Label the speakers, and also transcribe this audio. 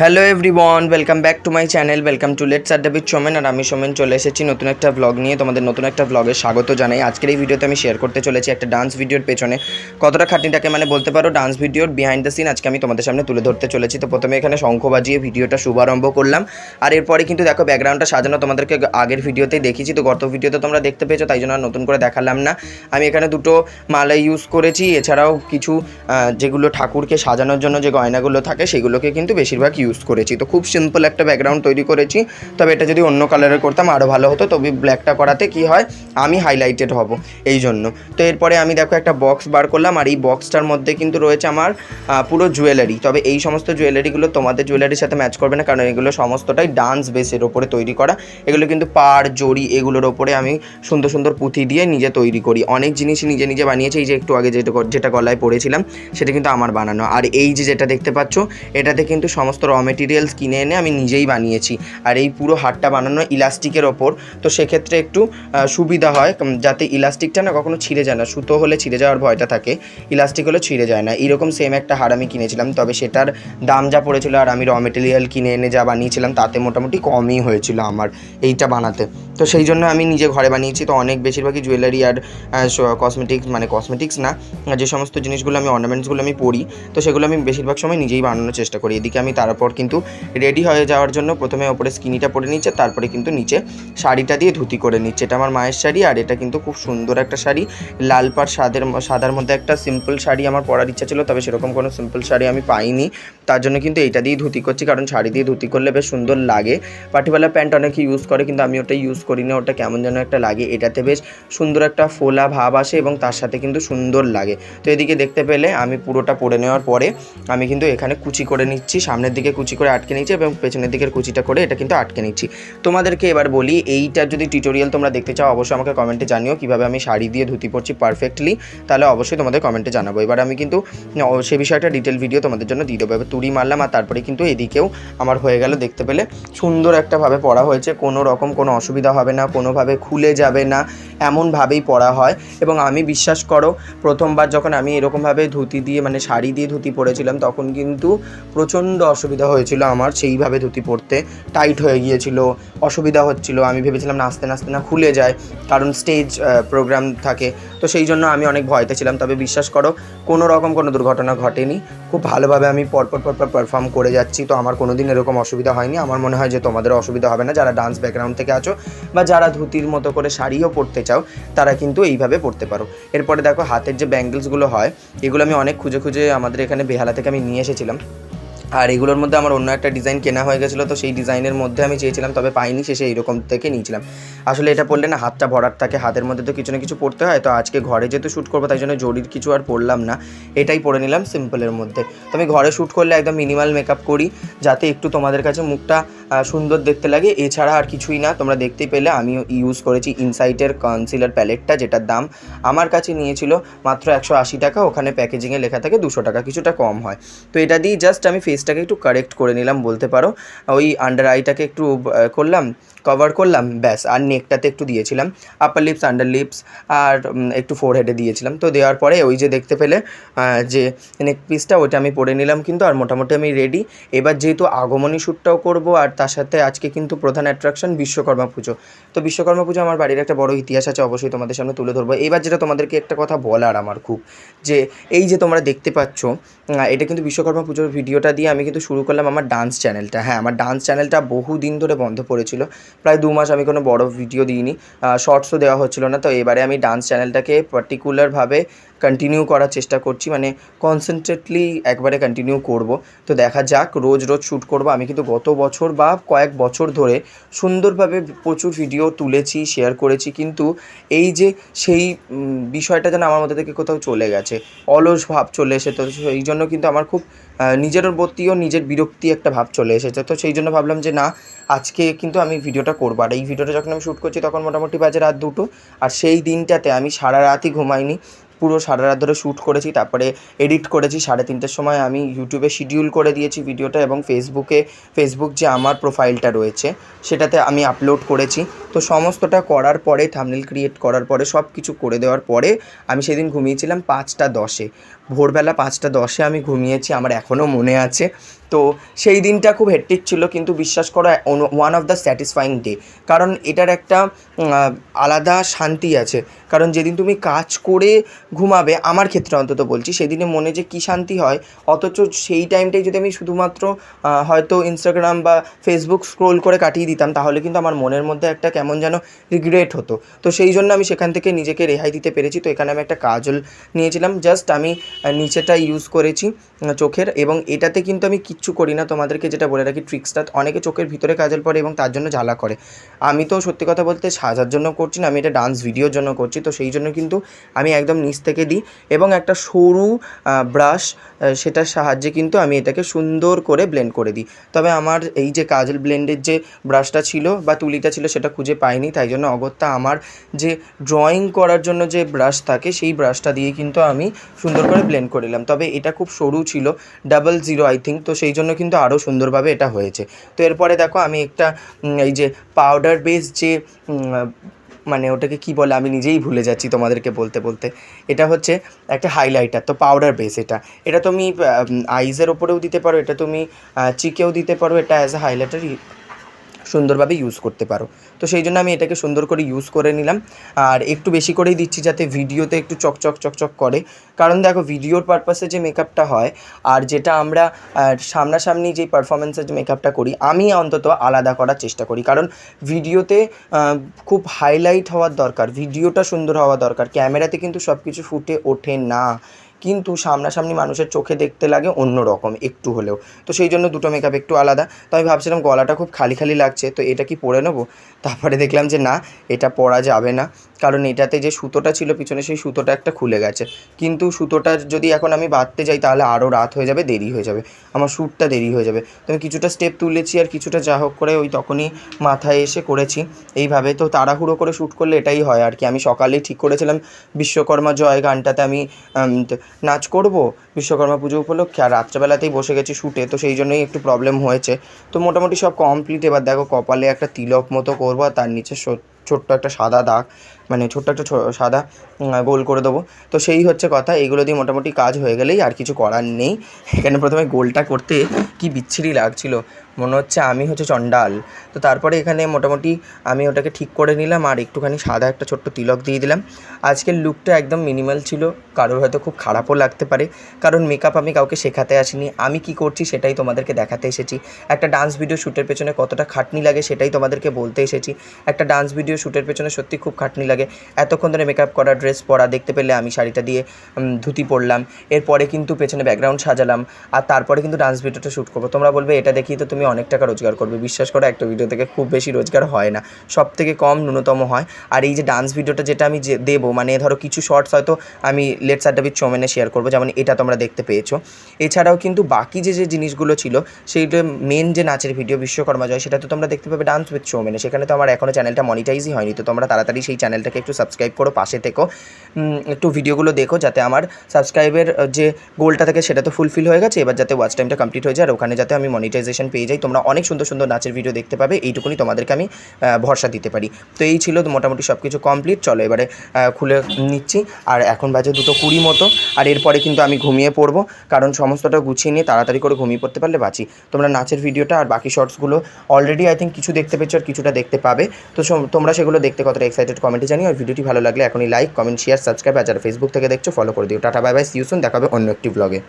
Speaker 1: Hello everyone welcome back to my channel welcome to let's Adda with Somen আর আমি সোমেন চলে এসেছি নতুন একটা ব্লগ নিয়ে। তোমাদের নতুন একটা ব্লগে স্বাগত জানাই। আজকের এই ভিডিওতে আমি শেয়ার করতে চলেছি একটা ডান্স ভিডিওর পেছনে। কতটা খাটনিটাকে মানে বলতে পারো ডান্স ভিডিওর বিহাইন্ড দ্য সিন আজকে আমি তোমাদের সামনে তুলে ধরতে চলেছি। তো প্রথমে এখানে শঙ্খ বাজিয়ে ভিডিওটা শুভারম্ভ করলাম। আর এরপরে কিন্তু দেখো ব্যাকগ্রাউন্ডটা সাজানো তোমাদেরকে আগের ভিডিওতেই দেখিয়েছি। তো গত ভিডিওতে তোমরা দেখতে পেয়েছ, তাই জন্য আর নতুন করে দেখালাম না। আমি এখানে দুটো মালা ইউজ করেছি। এছাড়াও কিছু যেগুলো ঠাকুরকে সাজানোর জন্য যে গয়নাগুলো থাকে, সেগুলোকে কিন্তু বেশিরভাগ ইউজ করেছি। তো খুব সিম্পল একটা ব্যাকগ্রাউন্ড তৈরি করেছি। তবে এটা যদি অন্য কালারের করতাম আরও ভালো হতো। তবে ব্ল্যাকটা করাতে কি হয়? আমি হাইলাইটেড হব এই জন্য। তো এরপরে আমি দেখো একটা বক্স বার করলাম, আর এই বক্সটার মধ্যে কিন্তু রয়েছে আমার পুরো জুয়েলারি তবে এই সমস্ত জুয়েলারিগুলো তোমাদের জুয়েলারির সাথে ম্যাচ করবে না, কারণ এগুলো সমস্তটাই ডান্স বেসের ওপরে তৈরি করা। এগুলো কিন্তু পাড়, জড়ি এগুলোর ওপরে আমি সুন্দর সুন্দর পুঁথি দিয়ে নিজে তৈরি করি। অনেক জিনিসই নিজে নিজে বানিয়েছি, এই যে একটু আগে যেটা যেটা গলায় পড়েছিলাম, সেটা কিন্তু আমার বানানো। আর এই যে যেটা দেখতে পাচ্ছ, এটাতে কিন্তু সমস্ত মেটেরিয়ালস কিনে এনে আমি নিজেই বানিয়েছি। আর এই পুরো হারটা বানানো ইলাস্টিকের ওপর, তো সেক্ষেত্রে একটু সুবিধা হয় যাতে ইলাস্টিকটা না কখনো ছিঁড়ে যায় না। সুতো হলে ছিঁড়ে যাওয়ার ভয়টা থাকে, ইলাস্টিক হলে ছিঁড়ে যায় না। এরকম সেম একটা হার আমি কিনেছিলাম, তবে সেটার দাম যা পড়েছিল আর আমি র মেটেরিয়াল কিনে এনে যা বানিয়েছিলাম, তাতে মোটামুটি কমই হয়েছিল আমার এইটা বানাতে। তো সেই জন্য আমি নিজে ঘরে বানিয়েছি, তো অনেক বেশিরভাগই জুয়েলারি আর কসমেটিক্স মানে কসমেটিক্স না, যে সমস্ত জিনিসগুলো আমি অর্নামেন্টসগুলো আমি পরি, তো সেগুলো আমি বেশিরভাগ সময় নিজেই বানানোর চেষ্টা করি। এদিকে আমি তারপর কিন্তু রেডি হয়ে যাওয়ার জন্য প্রথমে ওপরে স্কিনিটা পরে নিচ্ছে তারপরে কিন্তু নিচে শাড়িটা দিয়ে ধুতি করে নিচ্ছে। এটা আমার মায়ের শাড়ি আর এটা কিন্তু খুব সুন্দর একটা শাড়ি। লাল পাড় সাদের সাদার মধ্যে একটা সিম্পল শাড়ি আমার পরার ইচ্ছা ছিল, তবে সেরকম কোনো সিম্পল শাড়ি আমি পাইনি। তার জন্য কিন্তু এটা দিয়েই ধুতি করছি, কারণ শাড়ি দিয়ে ধুতি করলে বেশ সুন্দর লাগে। পাটিওয়ালা প্যান্ট অনেকে ইউজ করে, কিন্তু আমি ওটা ইউজ করি না ওটা কেমন যেন একটা লাগে। এটাতে বেশ সুন্দর একটা ফোলা ভাব আসে এবং তার সাথে কিন্তু সুন্দর লাগে। তো এদিকে দেখতে পেলে আমি পুরোটা পরে নেওয়ার পরে আমি কিন্তু এখানে কুচি করে নিচ্ছি, সামনের দিকে কুচি করে আটকে নিচ্ছি এবং পেছনের দিকের কুচিটা করে এটা কিন্তু আটকে নিচ্ছি। তোমাদেরকে এবার বলি এইটার যদি টিউটোরিয়াল তোমরা দেখতে চাও, অবশ্যই আমাকে কমেন্টে জানিও কীভাবে আমি শাড়ি দিয়ে ধুতি পরছি পারফেক্টলি তাহলে অবশ্যই তোমাদের কমেন্টে জানাব। এবার আমি কিন্তু সে বিষয়ে একটা ডিটেল ভিডিও তোমাদের জন্য দিয়ে দেবো। এবার তুড়ি মারলাম আর তারপরে কিন্তু এদিকেও আমার হয়ে গেল দেখতে পেলে। সুন্দর একটাভাবে পড়া হয়েছে, কোনো রকম কোনো অসুবিধা হবে না, কোনোভাবে খুলে যাবে না এমনভাবেই পড়া হয়। এবং আমি বিশ্বাস করো, প্রথমবার যখন আমি এরকমভাবে ধুতি দিয়ে মানে শাড়ি দিয়ে ধুতি পরেছিলাম, তখন কিন্তু প্রচণ্ড অসুবিধা হয়েছিল আমার, সেইভাবে ধুতি পরতে টাইট হয়ে গিয়েছিল, অসুবিধা হচ্ছিল। আমি ভেবেছিলাম নাচতে নাচতে না খুলে যায়, কারণ স্টেজ প্রোগ্রাম থাকে। তো সেই জন্য আমি অনেক ভয়তে ছিলাম। তবে বিশ্বাস করো, কোনো রকম কোনো দুর্ঘটনা ঘটেনি। খুব ভালোভাবে আমি পরপর পরপর পারফর্ম করে যাচ্ছি। তো আমার কোনো দিন এরকম অসুবিধা হয়নি। আমার মনে হয় যে তোমাদের অসুবিধা হবে না। যারা ডান্স ব্যাকগ্রাউন্ড থেকে আছো বা যারা ধুতির মতো করে শাড়িও পরতে চাও, তারা কিন্তু এইভাবে পরতে পারো। এরপরে দেখো, হাতের যে ব্যাঙ্গেলসগুলো হয়, এগুলো আমি অনেক খুঁজে খুঁজে আমাদের এখানে বেহালা থেকে আমি নিয়ে এসেছিলাম। আর এগুলোর মধ্যে আমার অন্য একটা ডিজাইন কেনা হয়ে গেছিল, তো সেই ডিজাইনের মধ্যে আমি চেয়েছিলাম, তবে পাইনি, শেষে এইরকম থেকে নিয়েছিলাম। আসলে এটা পড়লে না হাতটা ভরার থাকে, হাতের মধ্যে তো কিছু না কিছু পড়তে হয়। তো আজকে ঘরে যেহেতু শ্যুট করব, তাই জন্য জরির কিছু আর পরলাম না। এটাই পরে নিলাম সিম্পলের মধ্যে। তো আমি ঘরে শ্যুট করলে একদম মিনিমাল মেকআপ করি, যাতে একটু তোমাদের কাছে মুখটা সুন্দর দেখতে লাগে। এছাড়া আর কিছুই না, তোমরা দেখতেই পেলে আমি ইউজ করেছি ইনসাইটের কনসিলার প্যালেটটা যেটার দাম আমার কাছে নিয়েছিল মাত্র একশো আশি টাকা। ওখানে প্যাকেজিংয়ে লেখা থাকে দুশো টাকা, কিছুটা কম হয়। তো এটা দিয়ে জাস্ট আমি ফেসটাকে একটু কারেক্ট করে নিলাম, বলতে পারো। ওই আন্ডার আইটাকে একটু করলাম। কভার করলাম, ব্যাস, আর নেকটাতে একটু দিয়েছিলাম আপার লিপস আন্ডার লিপস আর একটু ফোরহেডে দিয়েছিলাম। তো দেওয়ার পরে ওই যে দেখতে পেলে যে নেক পিসটা ওটা আমি পরে নিলাম কিন্তু, আর মোটামুটি আমি রেডি এবার যেহেতু আগমনী শ্যুটটাও করব, আর তার সাথে আজকে কিন্তু প্রধান অ্যাট্রাকশন বিশ্বকর্মা পুজো। তো বিশ্বকর্মা পুজো আমার বাড়ির একটা বড় ইতিহাস আছে, অবশ্যই তোমাদের সামনে তুলে ধরবো। এবার যেটা তোমাদেরকে একটা কথা বলার আমার খুব, যে এই যে তোমরা দেখতে পাচ্ছ এটা কিন্তু বিশ্বকর্মা পুজোর ভিডিওটা দিয়ে আমি কিন্তু শুরু করলাম আমার ডান্স চ্যানেলটা হ্যাঁ আমার ডান্স চ্যানেলটা বহু দিন ধরে বন্ধ পড়েছিল। প্রায় দু মাস আমি কোনো বড় ভিডিও দিইনি শর্টসও দেওয়া হচ্ছিল না। তো এবারে আমি ডান্স চ্যানেলটাকে পার্টিকুলারভাবে কন্টিনিউ করার চেষ্টা করছি মানে কনসেন্ট্রেটলি একবারে কন্টিনিউ করব। তো দেখা যাক, রোজ রোজ শ্যুট করব। আমি কিন্তু গত বছর বা কয়েক বছর ধরে সুন্দরভাবে প্রচুর ভিডিও তুলেছি শেয়ার করেছি, কিন্তু এই যে সেই বিষয়টা যেন আমার মধ্যে থেকে কোথাও চলে গেছে, অলস ভাব চলে এসে তো সেই জন্য কিন্তু আমার খুব নিজের প্রতিও নিজের বিরক্তি একটা ভাব চলে এসেছে। তো সেই জন্য ভাবলাম যে, না, আজকে কিন্তু আমি ভিডিওটা করব। আর এই ভিডিওটা যখন আমি শ্যুট করছি, তখন মোটামুটি বাজে রাত দুটো। আর সেই দিনটাতে আমি সারা রাতই ঘুমাইনি। পুরো সারা রাত ধরে শ্যুট করেছি, তারপরে এডিট করেছি। সাড়ে তিনটের সময় আমি ইউটিউবে শিডিউল করে দিয়েছি ভিডিওটা এবং ফেসবুকে ফেসবুক যে আমার প্রোফাইলটা রয়েছে, সেটাতে আমি আপলোড করেছি। তো সমস্তটা করার পরে থামনেল ক্রিয়েট করার পরে সব কিছু করে দেওয়ার পরে আমি সেদিন ঘুমিয়েছিলাম পাঁচটা দশে। ভোরবেলা পাঁচটা দশে আমি ঘুমিয়েছি, আমার এখনও মনে আছে। তো সেই দিনটা খুব হেট্টিক ছিল, কিন্তু বিশ্বাস করো one of the satisfying day কারণ এটার একটা আলাদা শান্তি আছে। কারণ যেদিন তুমি কাজ করে ঘুমাবে, আমার ক্ষেত্রে অন্তত বলছি, সেদিনে মনে যে কী শান্তি হয়, অথচ সেই টাইমটাই যদি আমি শুধুমাত্র হয়তো ইনস্টাগ্রাম বা ফেসবুক স্ক্রোল করে কাটিয়ে দিতাম, তাহলে কিন্তু আমার মনের মধ্যে একটা কেমন যেন রিগ্রেট হতো। তো সেই জন্য আমি সেখান থেকে নিজেকে রেহাই দিতে পেরেছি। তো এখানে আমি একটা কাজল নিয়েছিলাম। জাস্ট আমি নিচেটা ইউজ করেছি চোখের এবং এটাতে কিন্তু আমি কিচ্ছু করি না। তোমাদেরকে যেটা বলে রাখি ট্রিক্সটা অনেকে চোখের ভিতরে কাজল পরে এবং তার জন্য জ্বালা করে। আমি তো সত্যি কথা বলতে সাজার জন্য করছি না, আমি এটা ডান্স ভিডিওর জন্য করছি। তো সেই জন্য কিন্তু আমি একদম নিচ থেকে দিই এবং একটা সরু ব্রাশ সেটার সাহায্যে কিন্তু আমি এটাকে সুন্দর করে ব্লেন্ড করে দিই। তবে আমার এই যে কাজল ব্লেন্ডের যে ব্রাশটা ছিল বা তুলিটা ছিল, সেটা খুঁজে পাইনি, তাই জন্য অগত্যা আমার যে ড্রয়িং করার জন্য যে ব্রাশ থাকে, সেই ব্রাশটা দিয়ে কিন্তু আমি সুন্দর করে ব্লেন্ড করে নিলাম। তবে এটা খুব সরু ছিল ডাবল জিরো আই থিঙ্ক তো সেই জন্য কিন্তু আরও সুন্দরভাবে এটা হয়েছে। তো এরপরে দেখো, আমি একটা এই যে পাউডার বেস যে মানে ওটাকে কি বলে, আমি নিজেই ভুলে যাচ্ছি তোমাদেরকে বলতে বলতে। এটা হচ্ছে একটা হাইলাইটার তো পাউডার বেস এটা। এটা তুমি আইজের ওপরেও দিতে পারো, এটা তুমি চিকেও দিতে পারো, এটা অ্যাজ এ হাইলাইটার সুন্দরভাবে ইউজ করতে পারো। তো সেই জন্য আমি এটাকে সুন্দর করে ইউজ করে নিলাম। আর একটু বেশি করেই দিচ্ছি যাতে ভিডিওতে একটু চকচক চকচক করে। কারণ দেখো ভিডিওর পারপাসে যে মেকআপটা হয়, আর যেটা আমরা সামনাসামনি যে পারফরমেন্সের যে মেকআপটা করি, আমি অন্তত আলাদা করার চেষ্টা করি। কারণ ভিডিওতে খুব হাইলাইট হওয়ার দরকার ভিডিওটা সুন্দর হওয়া দরকার। ক্যামেরাতে কিন্তু সব কিছু ফুটে ওঠে না। কিন্তু সামনাসামনি মানুষের চোখে দেখতে লাগে অন্য রকম একটু হলেও। তো সেই জন্য দুটো মেকআপ একটু আলাদা। তো আমি ভাবছিলাম গলাটা খুব খালি খালি লাগছে, তো এটা কি পরে নেব? তারপরে দেখলাম যে না, এটা পরা যাবে না। কারণ এটাতে যে সুতোটা ছিল পিছনে, সেই সুতোটা একটা খুলে গেছে। কিন্তু সুতোটা যদি এখন আমি বাঁধতে যাই, তাহলে আরও রাত হয়ে যাবে, দেরি হয়ে যাবে। আমার শ্যুটটা দেরি হয়ে যাবে। তো আমি কিছুটা স্টেপ তুলেছি আর কিছুটা যা হোক করে ওই তখনই মাথায় এসে করেছি। এইভাবে তো তাড়াহুড়ো করে শ্যুট করলে এটাই হয় আর কি। আমি সকালেই ঠিক করেছিলাম বিশ্বকর্মা জয় গানটাতে আমি নাচ করব বিশ্বকর্মা পুজো উপলক্ষে। আর রাত্রেবেলাতেই বসে গেছি শ্যুটে, তো সেই জন্যই একটু প্রবলেম হয়েছে। তো মোটামুটি সব কমপ্লিট এবার দেখো কপালে একটা তিলক মতো করব আর তার নিচে ছোট্ট একটা সাদা দাগ মানে ছোট্ট একটা সাদা গোল করে দেবো। তো সেই হচ্ছে কথা, এইগুলো দিয়ে মোটামুটি কাজ হয়ে গেলেই আর কিছু করার নেই। এখানে প্রথমে গোলটা করতে কি বিচ্ছিরি লাগছিল। মনে হচ্ছে আমি হচ্ছে চণ্ডাল। তো তারপরে এখানে মোটামুটি আমি ওটাকে ঠিক করে নিলাম আর একটুখানি সাদা একটা ছোট্ট তিলক দিয়ে দিলাম। আজকের লুকটা একদম মিনিমাল ছিল, কারোর হয়তো খুব খারাপও লাগতে পারে, কারণ মেকআপ আমি কাউকে শেখাতে আসিনি, আমি কি করছি সেটাই তোমাদেরকে দেখাতে এসেছি। একটা ডান্স ভিডিও শ্যুটের পেছনে কতটা খাটনি লাগে সেটাই তোমাদেরকে বলতে এসেছি। একটা ডান্স ভিডিও শ্যুটের পেছনে সত্যি খুব খাটনি লাগে। এতক্ষণ ধরে মেকআপ করা ড্রেস পরা দেখতে পেলে আমি শাড়িটা দিয়ে ধুতি পরলাম। এরপরে কিন্তু পেছনে ব্যাকগ্রাউন্ড সাজালাম। আর তারপরে কিন্তু ডান্স ভিডিওটা শ্যুট করব। তোমরা বলবে, এটা দেখি তো তুমি অনেক টাকা রোজগার করবে। বিশ্বাস করো, একটা ভিডিও থেকে খুব বেশি রোজগার হয় না। সব থেকে কম ন্যূনতম হয়। আর এই যে ডান্স ভিডিওটা যেটা আমি যে দেবো মানে ধরো কিছু শর্টস হয়তো আমি লেটস আড্ডা উইথ চোমেনে শেয়ার করব, যেমন এটা তোমরা দেখতে পেয়েছ। এছাড়াও কিন্তু বাকি যে যে জিনিসগুলো ছিল সেইটা মেন যে নাচের ভিডিও বিশ্বকর্মা জয়, সেটা তো তোমরা দেখতে পাবে ডান্স উইথ চৌমেনে সেখানে তো আমার এখনও চ্যানেলটা মনিটাইজই হয়নি। তো তোমরা তাড়াতাড়ি সেই চ্যানেলটাকে একটু সাবস্ক্রাইব করো, পাশে থেকো। একটু ভিডিওগুলো দেখো, যাতে আমার সাবস্ক্রাইবের যে গোলটা থাকে, সেটা তো ফুলফিল হয়ে গেছে। এবার যাতে ওয়াচ টাইমটা কমপ্লিট হয়ে যায়, আর ওখানে যাতে আমি মনিটাইজেশন পেয়ে যাই তোমরা অনেক সুন্দর সুন্দর নাচের ভিডিও দেখতে পাবে। এইটুকুনি তোমাদেরকে আমি ভরসা দিতে পারি। তো এই ছিল মোটামুটি সব কিছু কমপ্লিট চলো এবারে খুলে নিচ্ছি। আর এখন বাজে দুটো কুড়ি মতো। আর এরপরে কিন্তু আমি ঘুমিয়ে পড়ব। কারণ সমস্তটা গুছিয়ে নিয়ে তাড়াতাড়ি করে ঘুমিয়ে পড়তে পারলে বাঁচি। তোমরা নাচের ভিডিওটা আর বাকি শর্টসগুলো অলরেডি আই থিঙ্ক কিছু দেখতে পেয়েছ আর কিছুটা দেখতে পাবে। তো তোমরা সেগুলো দেখতে কতটা এক্সাইটেড কমেন্টে জানিও। আর ভিডিওটি ভালো লাগলে এখনই লাইক কমেন্ট শেয়ার সাবস্ক্রাইব আর যারা ফেসবুক থেকে দেখছ ফলো করে দিও। টাটা বাই বাই সিউসুন দেখাবে অন্য একটি ব্লগে